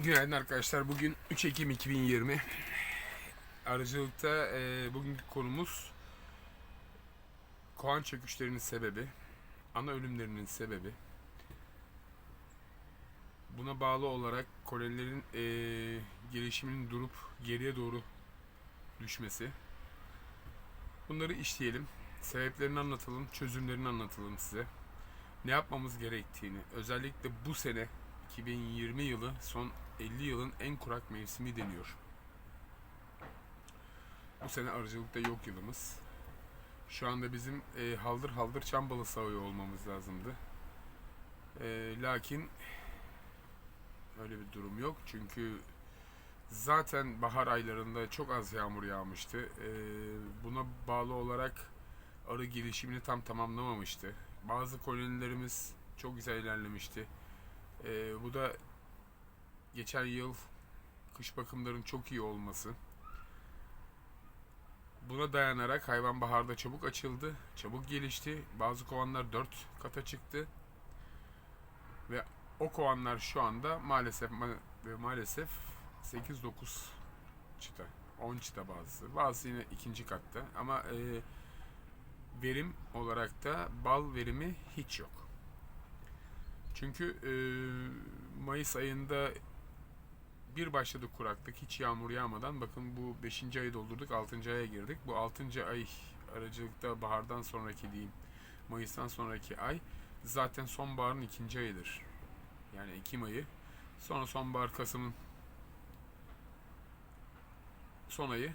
Günaydın arkadaşlar. Bugün 3 Ekim 2020. Arıcılıkta e, bugünkü konumuz kovan çöküşlerinin sebebi, ana ölümlerinin sebebi. Buna bağlı olarak kolonilerin e, gelişiminin durup geriye doğru düşmesi. Bunları işleyelim. Sebeplerini anlatalım, çözümlerini anlatalım size. Ne yapmamız gerektiğini, özellikle bu sene 2020 yılı son 50 yılın en kurak mevsimi deniyor. Bu sene arıcılıkta yok yılımız. Şu anda bizim e, haldır haldır çam balı sağıyor olmamız lazımdı. E, lakin öyle bir durum yok. Çünkü zaten bahar aylarında çok az yağmur yağmıştı. E, buna bağlı olarak arı gelişimini tam tamamlamamıştı. Bazı kolonilerimiz çok güzel ilerlemişti. Ee, bu da geçen yıl kış bakımların çok iyi olması. Buna dayanarak hayvan baharda çabuk açıldı, çabuk gelişti. Bazı kovanlar 4 kata çıktı. Ve o kovanlar şu anda maalesef ma- maalesef 8-9 çıta. 10 çıta bazısı. Bazısı yine ikinci katta. Ama e, verim olarak da bal verimi hiç yok. Çünkü e, Mayıs ayında bir başladı kuraklık hiç yağmur yağmadan bakın bu 5. ayı doldurduk 6. aya girdik. Bu 6. ay aracılıkta bahardan sonraki diyeyim Mayıs'tan sonraki ay zaten sonbaharın ikinci ayıdır. Yani Ekim ayı. Sonra sonbahar Kasım'ın son ayı.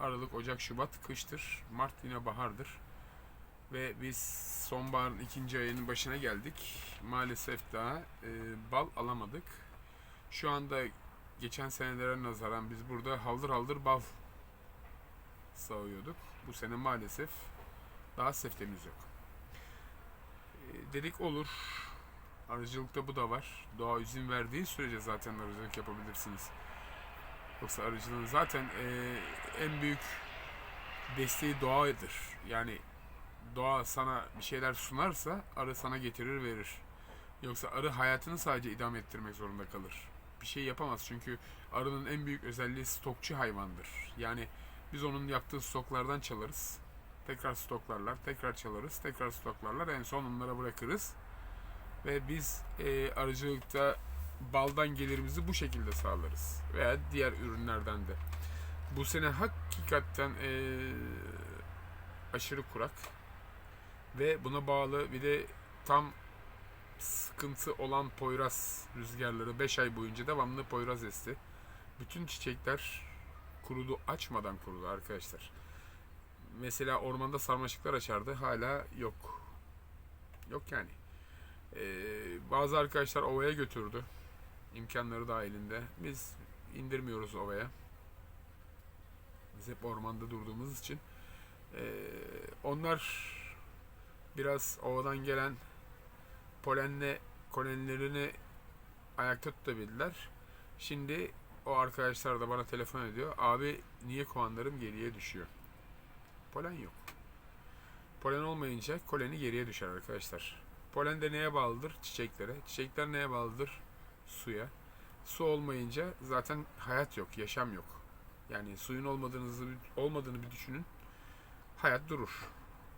Aralık, Ocak, Şubat kıştır. Mart yine bahardır. Ve biz sonbaharın ikinci ayının başına geldik. Maalesef daha e, bal alamadık. Şu anda geçen senelere nazaran biz burada haldır haldır bal sağıyorduk. Bu sene maalesef daha seftemiz yok. E, dedik olur. Arıcılıkta bu da var. Doğa izin verdiği sürece zaten arıcılık yapabilirsiniz. Yoksa arıcılığın zaten e, en büyük desteği doğadır. Yani doğa sana bir şeyler sunarsa arı sana getirir verir. Yoksa arı hayatını sadece idame ettirmek zorunda kalır. Bir şey yapamaz çünkü arının en büyük özelliği stokçu hayvandır. Yani biz onun yaptığı stoklardan çalarız. Tekrar stoklarlar, tekrar çalarız, tekrar stoklarlar. En son onlara bırakırız. Ve biz e, arıcılıkta baldan gelirimizi bu şekilde sağlarız. Veya diğer ürünlerden de. Bu sene hakikaten e, aşırı kurak ve buna bağlı bir de tam sıkıntı olan Poyraz rüzgarları 5 ay boyunca devamlı Poyraz esti. Bütün çiçekler kurudu, açmadan kurudu arkadaşlar. Mesela ormanda sarmaşıklar açardı, hala yok. Yok yani. Ee, bazı arkadaşlar ovaya götürdü. imkanları dahilinde. Biz indirmiyoruz ovaya. Biz hep ormanda durduğumuz için. Ee, onlar biraz ovadan gelen polenle kolenlerini ayakta tutabildiler. Şimdi o arkadaşlar da bana telefon ediyor. Abi niye kovanlarım geriye düşüyor? Polen yok. Polen olmayınca koleni geriye düşer arkadaşlar. Polen de neye bağlıdır? Çiçeklere. Çiçekler neye bağlıdır? Suya. Su olmayınca zaten hayat yok, yaşam yok. Yani suyun olmadığınızı olmadığını bir düşünün. Hayat durur.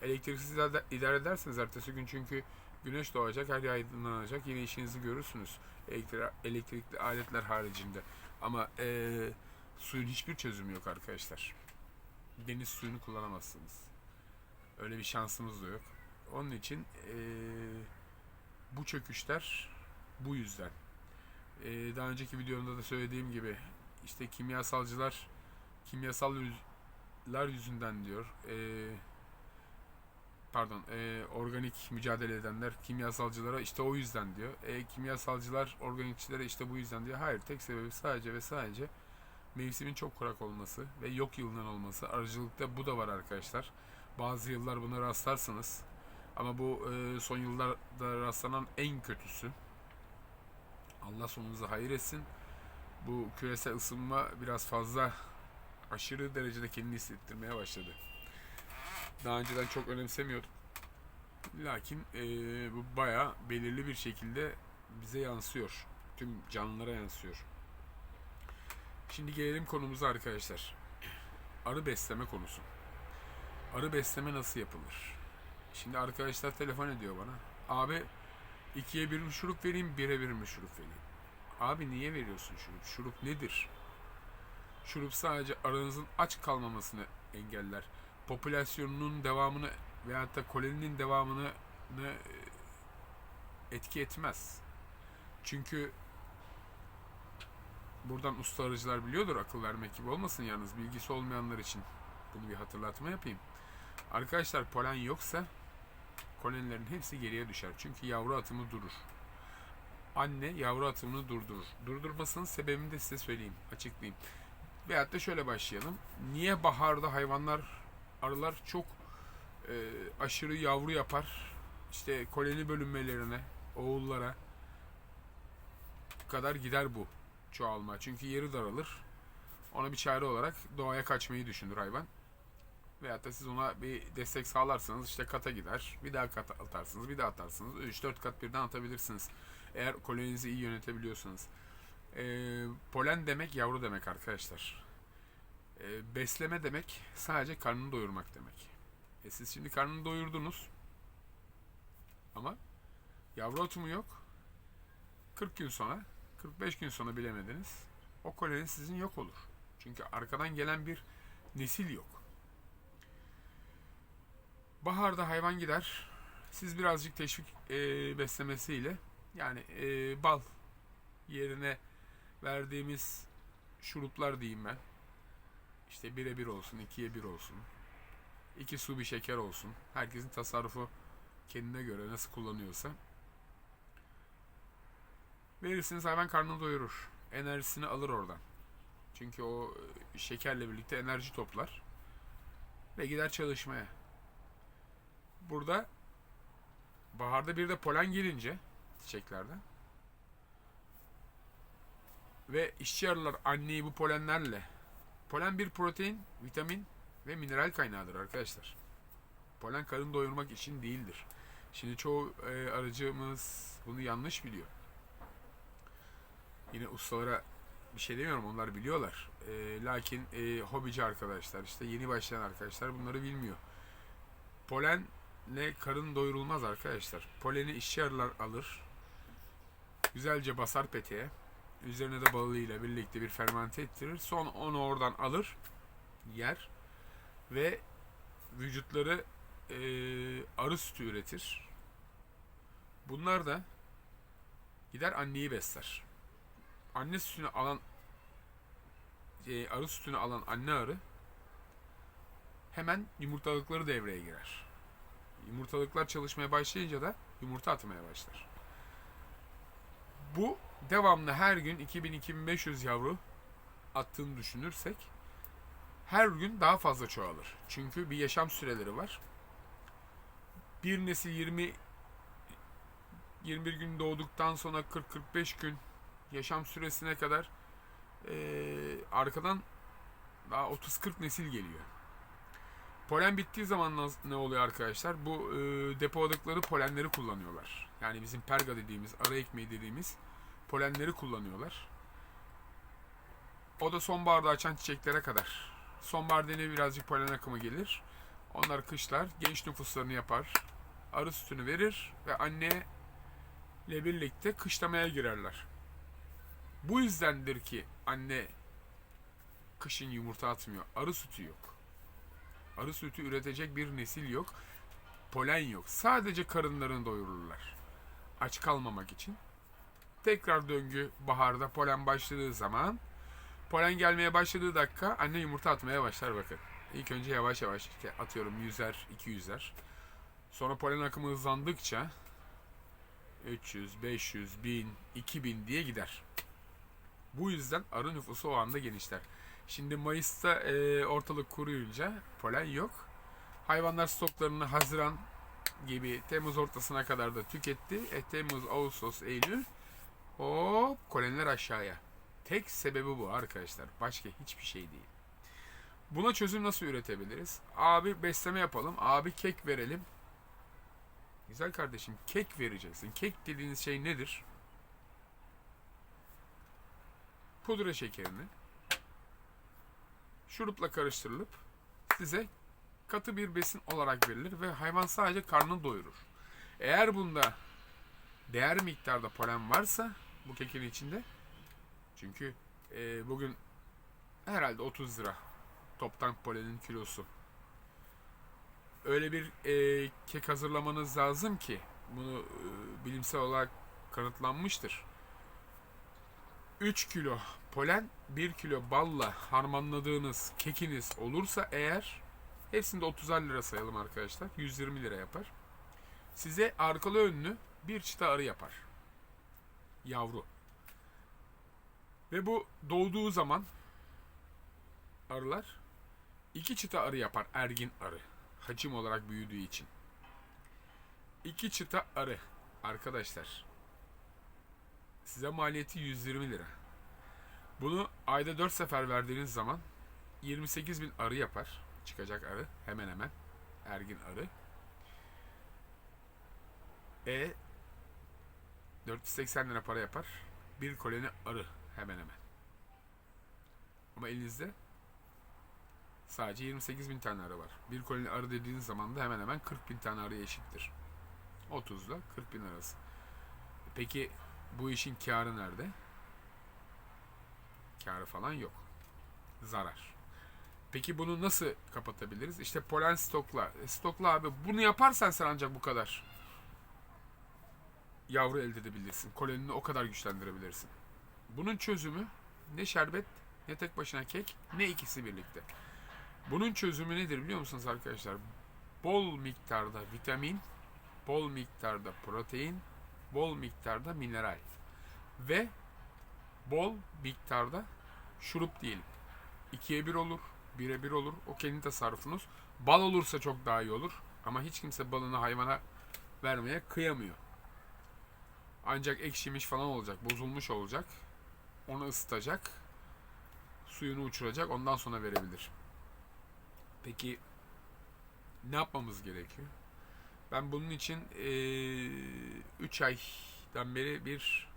Elektriksiz idare- edersiniz ertesi gün çünkü güneş doğacak, her yer aydınlanacak. Yine işinizi görürsünüz. Elektri- elektrikli aletler haricinde. Ama eee, suyun hiçbir çözümü yok arkadaşlar. Deniz suyunu kullanamazsınız. Öyle bir şansımız da yok. Onun için eee, bu çöküşler bu yüzden. Eee, daha önceki videomda da söylediğim gibi işte kimyasalcılar kimyasallar yüzünden diyor. Eee pardon e, organik mücadele edenler kimyasalcılara işte o yüzden diyor. E, kimyasalcılar organikçilere işte bu yüzden diyor. Hayır tek sebebi sadece ve sadece mevsimin çok kurak olması ve yok yılından olması. Arıcılıkta bu da var arkadaşlar. Bazı yıllar buna rastlarsınız. Ama bu e, son yıllarda rastlanan en kötüsü. Allah sonunuzu hayır etsin. Bu küresel ısınma biraz fazla aşırı derecede kendini hissettirmeye başladı. Daha önceden çok önemsemiyordum. Lakin eee, bu baya belirli bir şekilde bize yansıyor. Tüm canlılara yansıyor. Şimdi gelelim konumuza arkadaşlar. Arı besleme konusu. Arı besleme nasıl yapılır? Şimdi arkadaşlar telefon ediyor bana. Abi ikiye bir şurup vereyim, bire bir şurup vereyim? Abi niye veriyorsun şurup? Şurup nedir? Şurup sadece arınızın aç kalmamasını engeller. Popülasyonunun devamını veyahut da koloninin devamını e, etki etmez. Çünkü buradan usta arıcılar biliyordur akıl vermek gibi olmasın yalnız bilgisi olmayanlar için bunu bir hatırlatma yapayım. Arkadaşlar polen yoksa kolonilerin hepsi geriye düşer. Çünkü yavru atımı durur. Anne yavru atımını durdurur. Durdurmasının sebebini de size söyleyeyim, açıklayayım. Veyahut da şöyle başlayalım. Niye baharda hayvanlar, arılar çok e, aşırı yavru yapar? İşte koloni bölünmelerine, oğullara kadar gider bu çoğalma. Çünkü yeri daralır. Ona bir çare olarak doğaya kaçmayı düşünür hayvan. Veyahut da siz ona bir destek sağlarsanız işte kata gider. Bir daha kat atarsınız, bir daha atarsınız. 3-4 kat birden atabilirsiniz. Eğer koloninizi iyi yönetebiliyorsanız. Ee, polen demek yavru demek arkadaşlar. Ee, besleme demek sadece karnını doyurmak demek. E siz şimdi karnını doyurdunuz. Ama yavru otumu yok. 40 gün sonra, 45 gün sonra bilemediniz. O koloni sizin yok olur. Çünkü arkadan gelen bir nesil yok. Baharda hayvan gider. Siz birazcık teşvik e, beslemesiyle yani e, bal yerine verdiğimiz şuruplar diyeyim ben. İşte bire bir olsun, ikiye bir olsun. iki su bir şeker olsun. Herkesin tasarrufu kendine göre nasıl kullanıyorsa. Verirsiniz hayvan karnını doyurur. Enerjisini alır oradan. Çünkü o e, şekerle birlikte enerji toplar. Ve gider çalışmaya. Burada baharda bir de polen gelince çiçeklerden ve işçi arılar anneyi bu polenlerle polen bir protein, vitamin ve mineral kaynağıdır arkadaşlar. Polen karın doyurmak için değildir. Şimdi çoğu e, arıcımız bunu yanlış biliyor. Yine ustalara bir şey demiyorum onlar biliyorlar. E, lakin e, hobici arkadaşlar işte yeni başlayan arkadaşlar bunları bilmiyor. Polenle karın doyurulmaz arkadaşlar. Poleni işçi arılar alır. Güzelce basar peteğe. Üzerine de balığıyla birlikte bir fermente ettirir. Son onu oradan alır. Yer. Ve vücutları e, arı sütü üretir. Bunlar da gider anneyi besler. Anne sütünü alan e, arı sütünü alan anne arı hemen yumurtalıkları devreye girer. Yumurtalıklar çalışmaya başlayınca da yumurta atmaya başlar. Bu devamlı her gün 2000-2500 yavru attığını düşünürsek her gün daha fazla çoğalır. Çünkü bir yaşam süreleri var. Bir nesil 20 21 gün doğduktan sonra 40-45 gün yaşam süresine kadar eee, arkadan daha 30-40 nesil geliyor. Polen bittiği zaman ne oluyor arkadaşlar? Bu e, depoladıkları polenleri kullanıyorlar. Yani bizim perga dediğimiz, ara ekmeği dediğimiz polenleri kullanıyorlar. O da sonbaharda açan çiçeklere kadar. Sonbaharda yine birazcık polen akımı gelir. Onlar kışlar genç nüfuslarını yapar. Arı sütünü verir ve anne ile birlikte kışlamaya girerler. Bu yüzdendir ki anne kışın yumurta atmıyor. Arı sütü yok. Arı sütü üretecek bir nesil yok. Polen yok. Sadece karınlarını doyururlar. Aç kalmamak için. Tekrar döngü baharda polen başladığı zaman polen gelmeye başladığı dakika anne yumurta atmaya başlar bakın. İlk önce yavaş yavaş işte atıyorum yüzer, 200'er. Sonra polen akımı hızlandıkça 300, 500, 1000, 2000 diye gider. Bu yüzden arı nüfusu o anda genişler. Şimdi Mayıs'ta e, ortalık kuruyunca polen yok. Hayvanlar stoklarını Haziran gibi Temmuz ortasına kadar da tüketti. E, Temmuz, Ağustos, Eylül hop koloniler aşağıya. Tek sebebi bu arkadaşlar. Başka hiçbir şey değil. Buna çözüm nasıl üretebiliriz? Abi besleme yapalım. Abi kek verelim. Güzel kardeşim kek vereceksin. Kek dediğiniz şey nedir? Pudra şekerini şurupla karıştırılıp size katı bir besin olarak verilir ve hayvan sadece karnını doyurur. Eğer bunda değer miktarda polen varsa bu kekin içinde çünkü e, bugün herhalde 30 lira toptan polenin kilosu. Öyle bir e, kek hazırlamanız lazım ki bunu e, bilimsel olarak kanıtlanmıştır. 3 kilo polen 1 kilo balla harmanladığınız kekiniz olursa eğer hepsinde 30'ar lira sayalım arkadaşlar. 120 lira yapar. Size arkalı önlü bir çıta arı yapar. Yavru. Ve bu doğduğu zaman arılar iki çıta arı yapar ergin arı. Hacim olarak büyüdüğü için. İki çıta arı arkadaşlar. Size maliyeti 120 lira. Bunu ayda 4 sefer verdiğiniz zaman 28 bin arı yapar. Çıkacak arı hemen hemen. Ergin arı. E 480 lira para yapar. Bir koloni arı hemen hemen. Ama elinizde sadece 28 bin tane arı var. Bir koloni arı dediğiniz zaman da hemen hemen 40 bin tane arıya eşittir. 30 ile 40 bin arası. Peki bu işin karı nerede? Karı falan yok. Zarar. Peki bunu nasıl kapatabiliriz? İşte polen stokla. E, stokla abi bunu yaparsan sen ancak bu kadar yavru elde edebilirsin. Kolonini o kadar güçlendirebilirsin. Bunun çözümü ne şerbet ne tek başına kek ne ikisi birlikte. Bunun çözümü nedir biliyor musunuz arkadaşlar? Bol miktarda vitamin, bol miktarda protein, bol miktarda mineral ve bol miktarda şurup diyelim. İkiye bir olur, bire bir olur. O kendi tasarrufunuz. Bal olursa çok daha iyi olur. Ama hiç kimse balını hayvana vermeye kıyamıyor. Ancak ekşimiş falan olacak, bozulmuş olacak. Onu ısıtacak, suyunu uçuracak, ondan sonra verebilir. Peki ne yapmamız gerekiyor? Ben bunun için 3 aydan beri bir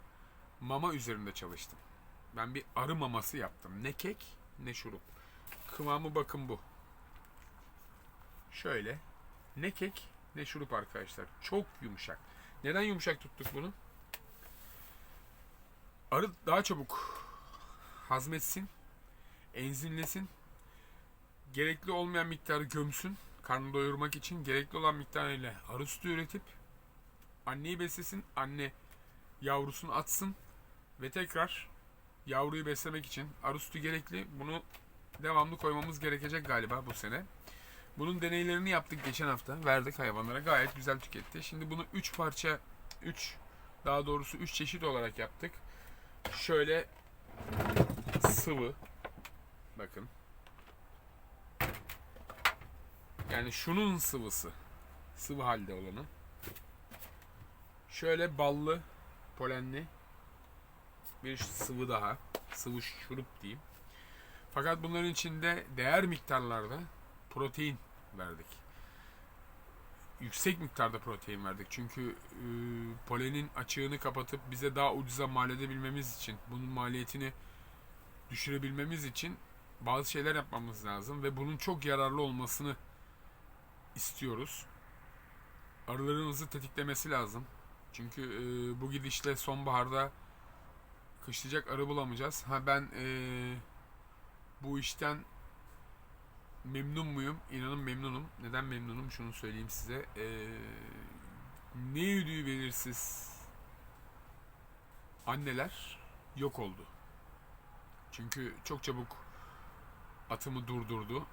mama üzerinde çalıştım. Ben bir arı maması yaptım. Ne kek ne şurup. Kıvamı bakın bu. Şöyle. Ne kek ne şurup arkadaşlar. Çok yumuşak. Neden yumuşak tuttuk bunu? Arı daha çabuk hazmetsin, enzimlesin, gerekli olmayan miktarı gömsün, karnını doyurmak için gerekli olan miktarıyla arı sütü üretip anneyi beslesin, anne yavrusunu atsın ve tekrar yavruyu beslemek için arı sütü gerekli. Bunu devamlı koymamız gerekecek galiba bu sene. Bunun deneylerini yaptık geçen hafta. Verdik hayvanlara. Gayet güzel tüketti. Şimdi bunu 3 parça 3 daha doğrusu 3 çeşit olarak yaptık. Şöyle sıvı bakın. Yani şunun sıvısı. Sıvı halde olanı. Şöyle ballı, polenli bir sıvı daha. Sıvı şurup diyeyim. Fakat bunların içinde değer miktarlarda protein verdik. Yüksek miktarda protein verdik. Çünkü e, polenin açığını kapatıp bize daha ucuza mal edebilmemiz için, bunun maliyetini düşürebilmemiz için bazı şeyler yapmamız lazım ve bunun çok yararlı olmasını istiyoruz. Arılarımızı tetiklemesi lazım. Çünkü e, bu gidişle sonbaharda kışlayacak arı bulamayacağız. Ha ben e, bu işten memnun muyum? İnanın memnunum. Neden memnunum? Şunu söyleyeyim size. E, ne yüdüğü belirsiz anneler yok oldu. Çünkü çok çabuk atımı durdurdu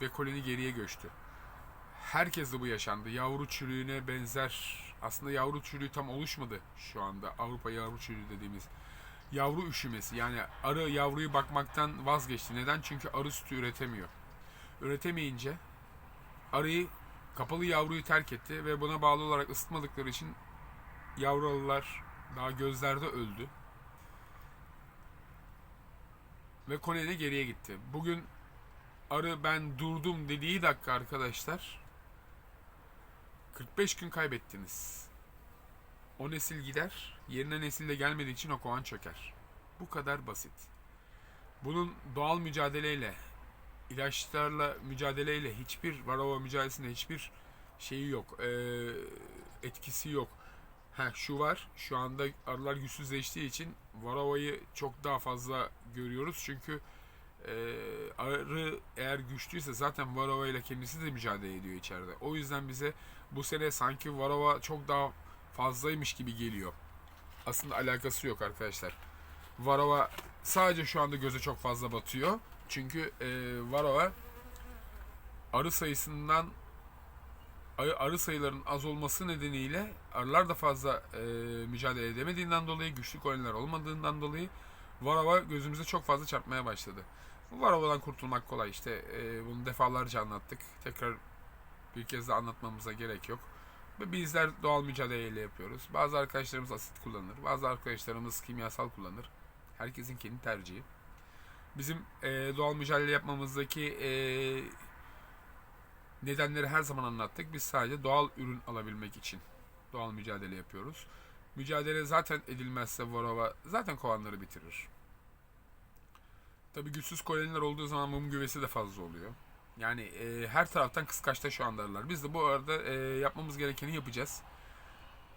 ve koloni geriye göçtü. Herkeste bu yaşandı. Yavru çürüğüne benzer aslında yavru çürüğü tam oluşmadı şu anda. Avrupa yavru çürüğü dediğimiz yavru üşümesi. Yani arı yavruyu bakmaktan vazgeçti. Neden? Çünkü arı sütü üretemiyor. Üretemeyince arıyı kapalı yavruyu terk etti ve buna bağlı olarak ısıtmadıkları için yavru arılar daha gözlerde öldü. Ve koloni geriye gitti. Bugün arı ben durdum dediği dakika arkadaşlar 45 gün kaybettiniz. O nesil gider, yerine nesil de gelmediği için o kovan çöker. Bu kadar basit. Bunun doğal mücadeleyle, ilaçlarla mücadeleyle hiçbir varroa mücadelesinde hiçbir şeyi yok. Etkisi yok. Ha şu var. Şu anda arılar güçsüzleştiği için varovayı çok daha fazla görüyoruz. Çünkü arı eğer güçlüyse zaten varova ile kendisi de mücadele ediyor içeride. O yüzden bize bu sene sanki varova çok daha fazlaymış gibi geliyor. Aslında alakası yok arkadaşlar. Varova sadece şu anda göze çok fazla batıyor. Çünkü e, Varova arı sayısından arı, arı sayılarının az olması nedeniyle arılar da fazla e, mücadele edemediğinden dolayı, güçlü koloniler olmadığından dolayı Varova gözümüze çok fazla çarpmaya başladı. Bu Varova'dan kurtulmak kolay işte. E, bunu defalarca anlattık. Tekrar bir kez de anlatmamıza gerek yok. Bizler doğal mücadeleyle yapıyoruz. Bazı arkadaşlarımız asit kullanır. Bazı arkadaşlarımız kimyasal kullanır. Herkesin kendi tercihi. Bizim e, doğal mücadele yapmamızdaki e, nedenleri her zaman anlattık. Biz sadece doğal ürün alabilmek için doğal mücadele yapıyoruz. Mücadele zaten edilmezse Varova zaten kovanları bitirir. Tabii güçsüz koloniler olduğu zaman mum güvesi de fazla oluyor. Yani e, her taraftan kıskaçta şu anda arılar. Biz de bu arada e, yapmamız gerekeni yapacağız.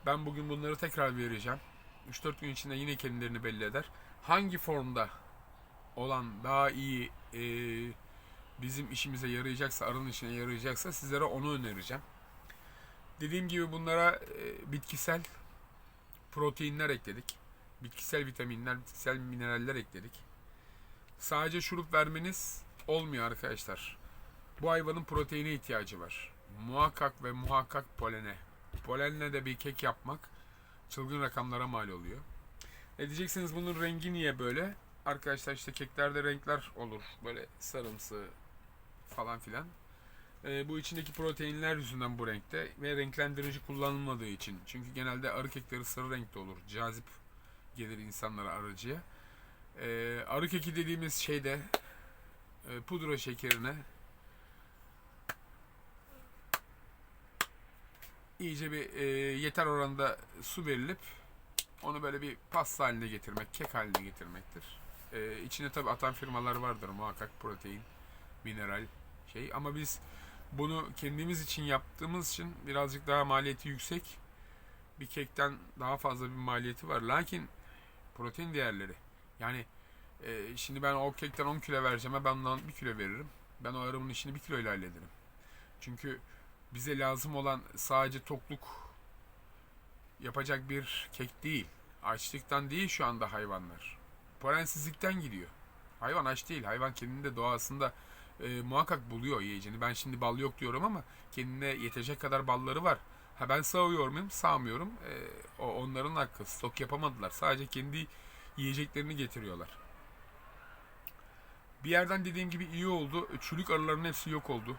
Ben bugün bunları tekrar vereceğim. 3-4 gün içinde yine kendilerini belli eder. Hangi formda olan daha iyi e, bizim işimize yarayacaksa, arının işine yarayacaksa sizlere onu önereceğim. Dediğim gibi bunlara e, bitkisel proteinler ekledik. Bitkisel vitaminler, bitkisel mineraller ekledik. Sadece şurup vermeniz olmuyor arkadaşlar. Bu hayvanın proteine ihtiyacı var. Muhakkak ve muhakkak polene. Polenle de bir kek yapmak çılgın rakamlara mal oluyor. Ne diyeceksiniz bunun rengi niye böyle? Arkadaşlar işte keklerde renkler olur. Böyle sarımsı falan filan. Ee, bu içindeki proteinler yüzünden bu renkte ve renklendirici kullanılmadığı için. Çünkü genelde arı kekleri sarı renkte olur. Cazip gelir insanlara arıcıya. Ee, arı keki dediğimiz şeyde e, pudra şekerine iyice bir e, yeter oranda su verilip onu böyle bir pasta haline getirmek, kek haline getirmektir. E, içine tabi atan firmalar vardır muhakkak protein, mineral şey ama biz bunu kendimiz için yaptığımız için birazcık daha maliyeti yüksek. Bir kekten daha fazla bir maliyeti var. Lakin protein değerleri yani e, şimdi ben o kekten 10 kilo vereceğime ben ondan 1 kilo veririm. Ben o arımın işini 1 kilo ile hallederim. Çünkü bize lazım olan sadece tokluk yapacak bir kek değil. Açlıktan değil şu anda hayvanlar. Parensizlikten gidiyor. Hayvan aç değil. Hayvan kendinde doğasında e, muhakkak buluyor yiyeceğini. Ben şimdi bal yok diyorum ama kendine yetecek kadar balları var. Ha ben sağıyor muyum? Sağmıyorum. E, o onların hakkı. Stok yapamadılar. Sadece kendi yiyeceklerini getiriyorlar. Bir yerden dediğim gibi iyi oldu. Çürük arıların hepsi yok oldu.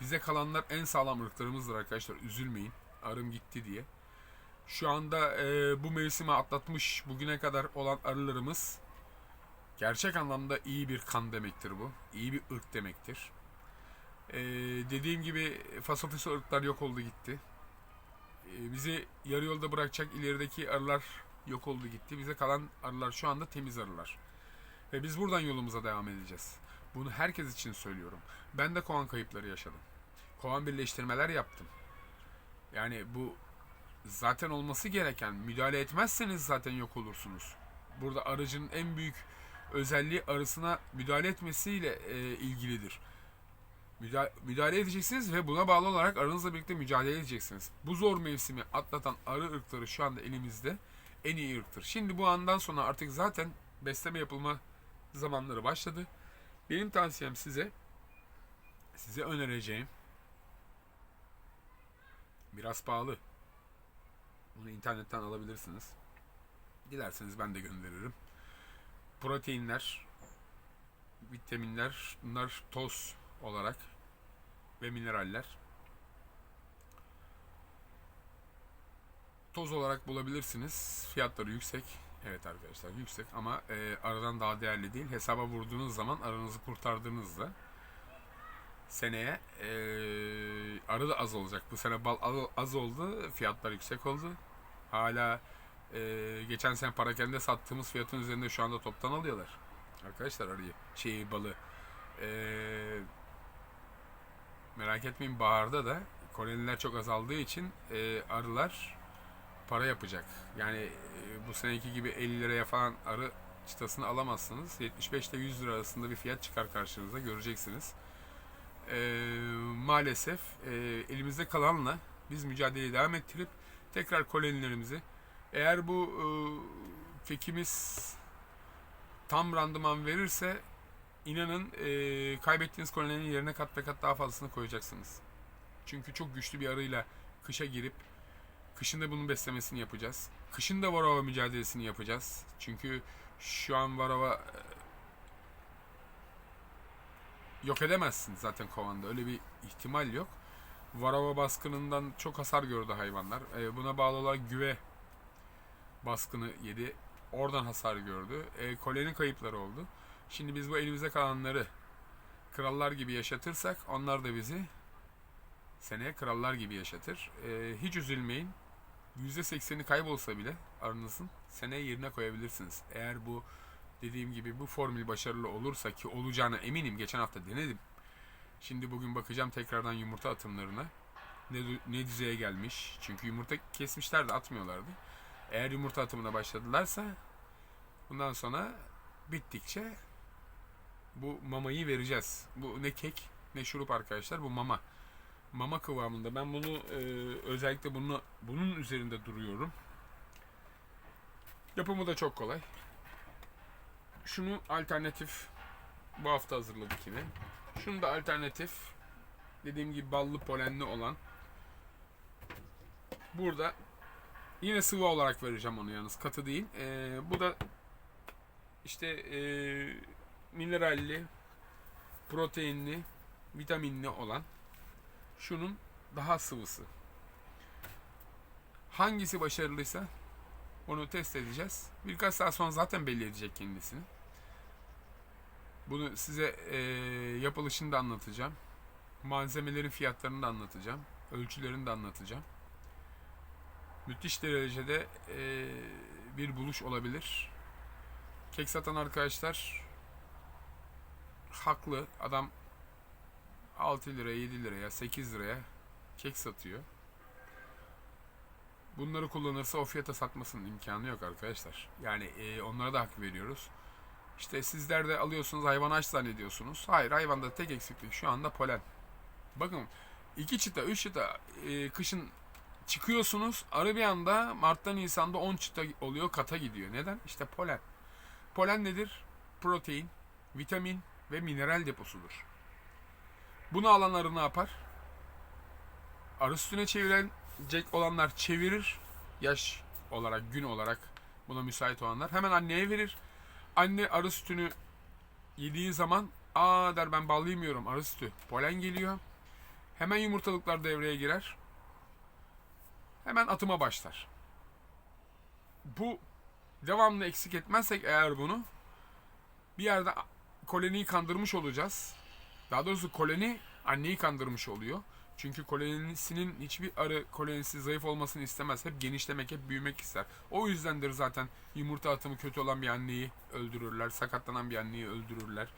Bize kalanlar en sağlam ırklarımızdır arkadaşlar. Üzülmeyin. Arım gitti diye. Şu anda e, bu mevsimi atlatmış bugüne kadar olan arılarımız gerçek anlamda iyi bir kan demektir bu. İyi bir ırk demektir. E, dediğim gibi fasofiso ırklar yok oldu gitti. E, bizi yarı yolda bırakacak ilerideki arılar yok oldu gitti. Bize kalan arılar şu anda temiz arılar. Ve biz buradan yolumuza devam edeceğiz. Bunu herkes için söylüyorum. Ben de kovan kayıpları yaşadım. Kovan birleştirmeler yaptım. Yani bu zaten olması gereken. Müdahale etmezseniz zaten yok olursunuz. Burada aracın en büyük özelliği arısına müdahale etmesiyle e, ilgilidir. Müdahale, müdahale edeceksiniz ve buna bağlı olarak arınızla birlikte mücadele edeceksiniz. Bu zor mevsimi atlatan arı ırkları şu anda elimizde en iyi ırktır. Şimdi bu andan sonra artık zaten besleme yapılma zamanları başladı. Benim tavsiyem size size önereceğim biraz pahalı. Bunu internetten alabilirsiniz. Dilerseniz ben de gönderirim. Proteinler, vitaminler, bunlar toz olarak ve mineraller. Toz olarak bulabilirsiniz. Fiyatları yüksek. Evet arkadaşlar yüksek ama e, aradan daha değerli değil. Hesaba vurduğunuz zaman aranızı kurtardığınızda seneye e, arı da az olacak. Bu sene bal az- oldu, fiyatlar yüksek oldu. Hala e, geçen sene parakende sattığımız fiyatın üzerinde şu anda toptan alıyorlar. arkadaşlar arıyı. Şeyi balı. Ee, merak etmeyin baharda da koloniler çok azaldığı için e, arılar para yapacak. Yani e, bu seneki gibi 50 liraya falan arı çıtasını alamazsınız. 75 ile 100 lira arasında bir fiyat çıkar karşınıza göreceksiniz. Ee, maalesef e, elimizde kalanla biz mücadeleyi devam ettirip tekrar kolonilerimizi eğer bu e, kekimiz tam randıman verirse inanın e, kaybettiğiniz koloninin yerine kat ve kat daha fazlasını koyacaksınız. Çünkü çok güçlü bir arıyla kışa girip kışın da bunun beslemesini yapacağız. Kışın da varava mücadelesini yapacağız. Çünkü şu an varava e, yok edemezsin zaten kovanda. Öyle bir ihtimal yok. Varava baskınından çok hasar gördü hayvanlar. E, buna bağlı olarak güve baskını yedi. Oradan hasar gördü. E, koloni kayıpları oldu. Şimdi biz bu elimizde kalanları krallar gibi yaşatırsak onlar da bizi seneye krallar gibi yaşatır. E, hiç üzülmeyin. %80'i kaybolsa bile arınızın seneye yerine koyabilirsiniz. Eğer bu dediğim gibi bu formül başarılı olursa ki olacağına eminim. Geçen hafta denedim. Şimdi bugün bakacağım tekrardan yumurta atımlarına. Ne, ne düzeye gelmiş. Çünkü yumurta kesmişlerdi atmıyorlardı. Eğer yumurta atımına başladılarsa bundan sonra bittikçe bu mamayı vereceğiz. Bu ne kek ne şurup arkadaşlar bu mama. Mama kıvamında. Ben bunu e, özellikle bunu bunun üzerinde duruyorum. Yapımı da çok kolay. Şunu alternatif bu hafta hazırladık yine. Şunu da alternatif dediğim gibi ballı polenli olan burada yine sıvı olarak vereceğim onu yalnız katı değil. Ee, bu da işte e, mineralli, proteinli, vitaminli olan şunun daha sıvısı. Hangisi başarılıysa onu test edeceğiz. Birkaç saat sonra zaten belli edecek kendisini. Bunu size e, yapılışını da anlatacağım. Malzemelerin fiyatlarını da anlatacağım. Ölçülerini de anlatacağım. Müthiş derecede e, bir buluş olabilir. Kek satan arkadaşlar haklı. Adam 6 liraya, 7 liraya, 8 liraya kek satıyor. Bunları kullanırsa o fiyata satmasının imkanı yok arkadaşlar. Yani e, onlara da hak veriyoruz. İşte sizler de alıyorsunuz hayvan aç zannediyorsunuz. Hayır hayvanda tek eksiklik şu anda polen. Bakın iki çıta, üç çıta e, kışın çıkıyorsunuz. Arı bir anda Mart'ta Nisan'da 10 çıta oluyor kata gidiyor. Neden? İşte polen. Polen nedir? Protein, vitamin ve mineral deposudur. Bunu alan arı ne yapar? Arı sütüne çevirecek olanlar çevirir. Yaş olarak, gün olarak buna müsait olanlar. Hemen anneye verir. Anne arı sütünü yediği zaman aa der ben bal yemiyorum arı sütü. Polen geliyor. Hemen yumurtalıklar devreye girer. Hemen atıma başlar. Bu devamlı eksik etmezsek eğer bunu bir yerde koloniyi kandırmış olacağız. Daha doğrusu koloni anneyi kandırmış oluyor. Çünkü kolonisinin hiçbir arı kolonisi zayıf olmasını istemez. Hep genişlemek, hep büyümek ister. O yüzdendir zaten yumurta atımı kötü olan bir anneyi öldürürler. Sakatlanan bir anneyi öldürürler.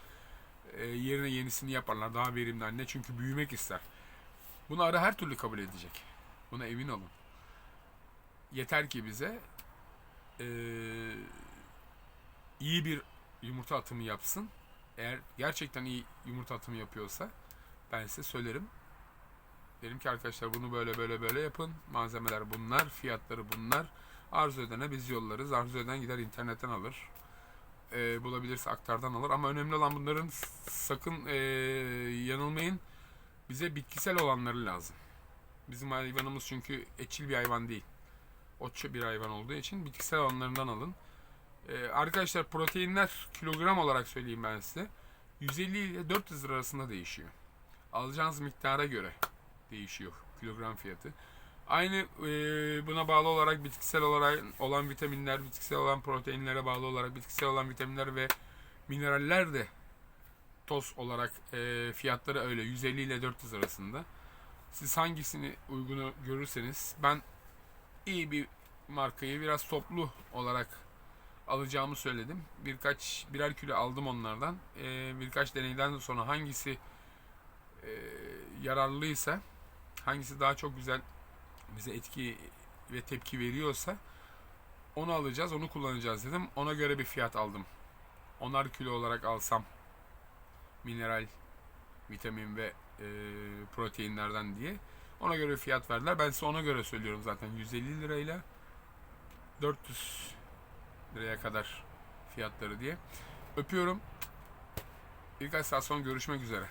Ee, yerine yenisini yaparlar. Daha verimli anne. Çünkü büyümek ister. Bunu arı her türlü kabul edecek. Buna emin olun. Yeter ki bize ee, iyi bir yumurta atımı yapsın. Eğer gerçekten iyi yumurta atımı yapıyorsa ben size söylerim. Derim ki arkadaşlar bunu böyle böyle böyle yapın. Malzemeler bunlar, fiyatları bunlar. Arzu edene biz yollarız. Arzu eden gider internetten alır. Ee, bulabilirse aktardan alır. Ama önemli olan bunların sakın ee, yanılmayın. Bize bitkisel olanları lazım. Bizim hayvanımız çünkü etçil bir hayvan değil. Otçu bir hayvan olduğu için bitkisel olanlarından alın. Ee, arkadaşlar proteinler kilogram olarak söyleyeyim ben size. 150 ile 400 lira arasında değişiyor. Alacağınız miktara göre değişiyor kilogram fiyatı. Aynı e, buna bağlı olarak bitkisel olarak olan vitaminler, bitkisel olan proteinlere bağlı olarak bitkisel olan vitaminler ve mineraller de toz olarak e, fiyatları öyle 150 ile 400 arasında. Siz hangisini uygunu görürseniz ben iyi bir markayı biraz toplu olarak alacağımı söyledim. Birkaç birer kilo aldım onlardan. Ee, birkaç deneyden sonra hangisi e, yararlıysa, hangisi daha çok güzel bize etki ve tepki veriyorsa onu alacağız, onu kullanacağız dedim. Ona göre bir fiyat aldım. Onar kilo olarak alsam mineral, vitamin ve e, proteinlerden diye. Ona göre fiyat verdiler. Ben size ona göre söylüyorum zaten. 150 lirayla 400 liraya kadar fiyatları diye. Öpüyorum. Birkaç saat sonra görüşmek üzere.